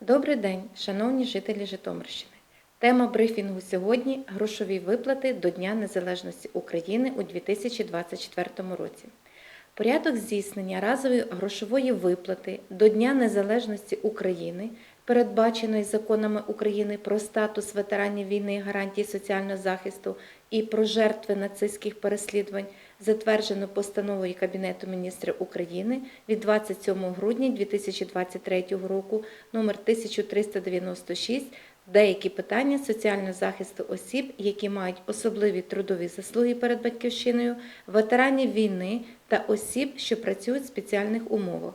Добрий день, шановні жителі Житомирщини. Тема брифінгу сьогодні грошові виплати до Дня Незалежності України у 2024 році. Порядок здійснення разової грошової виплати до Дня Незалежності України, передбаченої законами України про статус ветеранів війни і гарантії соціального захисту і про жертви нацистських переслідувань, затверджено постановою Кабінету міністрів України від 27 грудня 2023 року номер 1396 деякі питання соціального захисту осіб, які мають особливі трудові заслуги перед батьківщиною, ветеранів війни та осіб, що працюють в спеціальних умовах.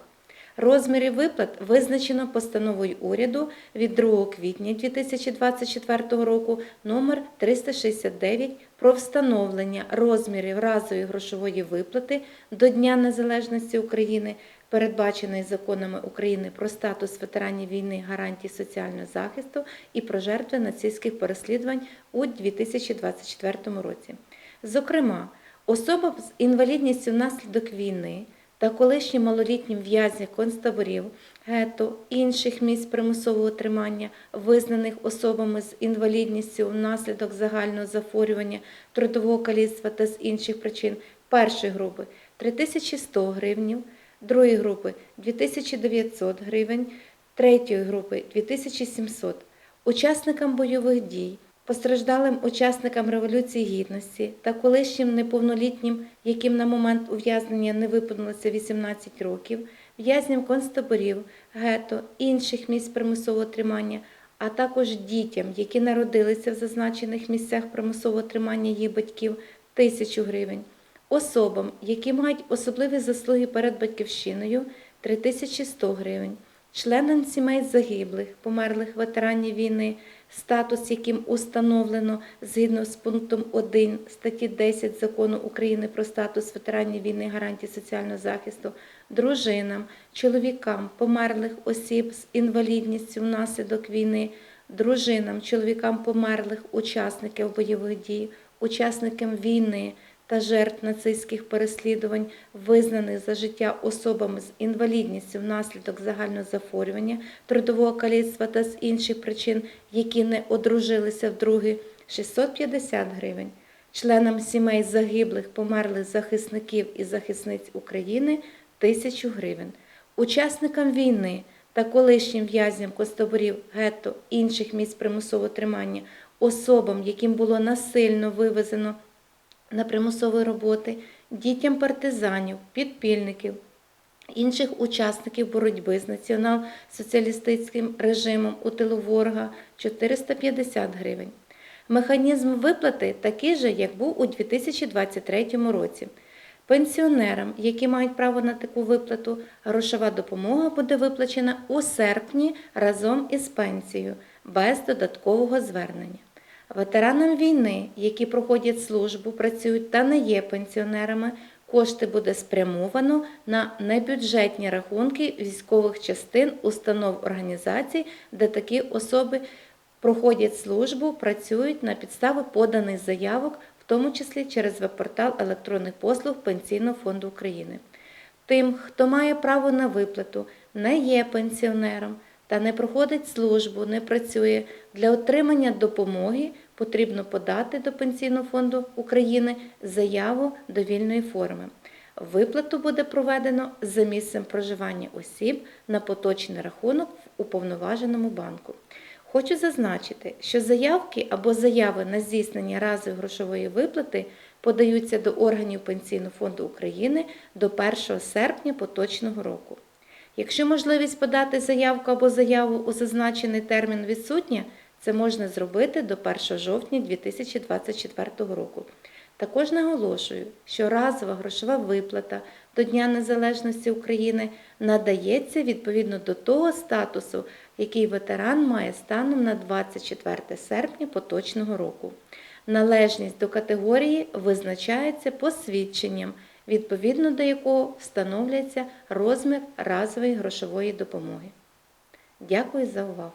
Розміри виплат визначено постановою уряду від 2 квітня 2024 року номер 369 про встановлення розмірів разової грошової виплати до Дня Незалежності України, передбаченої законами України про статус ветеранів війни, гарантії соціального захисту і про жертви нацистських переслідувань у 2024 році. Зокрема, особам з інвалідністю внаслідок війни та колишнім малолітнім в'язням концтаборів, гетто, інших місць примусового тримання, визнаних особами з інвалідністю внаслідок загального захворювання, трудового каліцтва та з інших причин першої групи 3100 гривнів, другої групи 2900 гривень, третьої групи 2700, учасникам бойових дій, постраждалим учасникам Революції Гідності та колишнім неповнолітнім, яким на момент ув'язнення не виповнилося 18 років, в'язням концтаборів, гето, інших місць примусового тримання, а також дітям, які народилися в зазначених місцях примусового тримання їх батьків, тисячу гривень, особам, які мають особливі заслуги перед батьківщиною 3100 гривень, членам сімей загиблих, померлих ветеранів війни, статус яким установлено згідно з пунктом 1 статті 10 Закону України про статус ветеранів війни гарантії соціального захисту, дружинам, чоловікам померлих осіб з інвалідністю внаслідок війни, дружинам, чоловікам померлих учасників бойових дій, учасникам війни та жертв нацистських переслідувань, визнаних за життя особами з інвалідністю внаслідок загального захворювання, трудового каліцтва та з інших причин, які не одружилися вдруге, 650 гривень. Членам сімей загиблих, померлих захисників і захисниць України 1000 гривень. Учасникам війни та колишнім в'язням концтаборів, гетто, інших місць примусового тримання, особам, яким було насильно вивезено на примусові роботи, дітям партизанів, підпільників, інших учасників боротьби з націонал-соціалістичним режимом у тилу ворога 450 гривень. Механізм виплати такий же, як був у 2023 році. Пенсіонерам, які мають право на таку виплату, грошова допомога буде виплачена у серпні разом із пенсією без додаткового звернення. Ветеранам війни, які проходять службу, працюють та не є пенсіонерами, кошти буде спрямовано на небюджетні рахунки військових частин, установ організацій, де такі особи проходять службу, працюють на підставі поданих заявок, в тому числі через веб-портал електронних послуг Пенсійного фонду України. Тим, хто має право на виплату, не є пенсіонером та не проходить службу, не працює, для отримання допомоги потрібно подати до Пенсійного фонду України заяву до вільної форми. Виплату буде проведено за місцем проживання осіб на поточний рахунок в уповноваженому банку. Хочу зазначити, що заявки або заяви на здійснення разової грошової виплати подаються до органів Пенсійного фонду України до 1 серпня поточного року. Якщо можливість подати заявку або заяву у зазначений термін відсутня, це можна зробити до 1 жовтня 2024 року. Також наголошую, що разова грошова виплата до Дня Незалежності України надається відповідно до того статусу, який ветеран має станом на 24 серпня поточного року. Належність до категорії визначається посвідченням, відповідно до якого встановлюється розмір разової грошової допомоги. Дякую за увагу!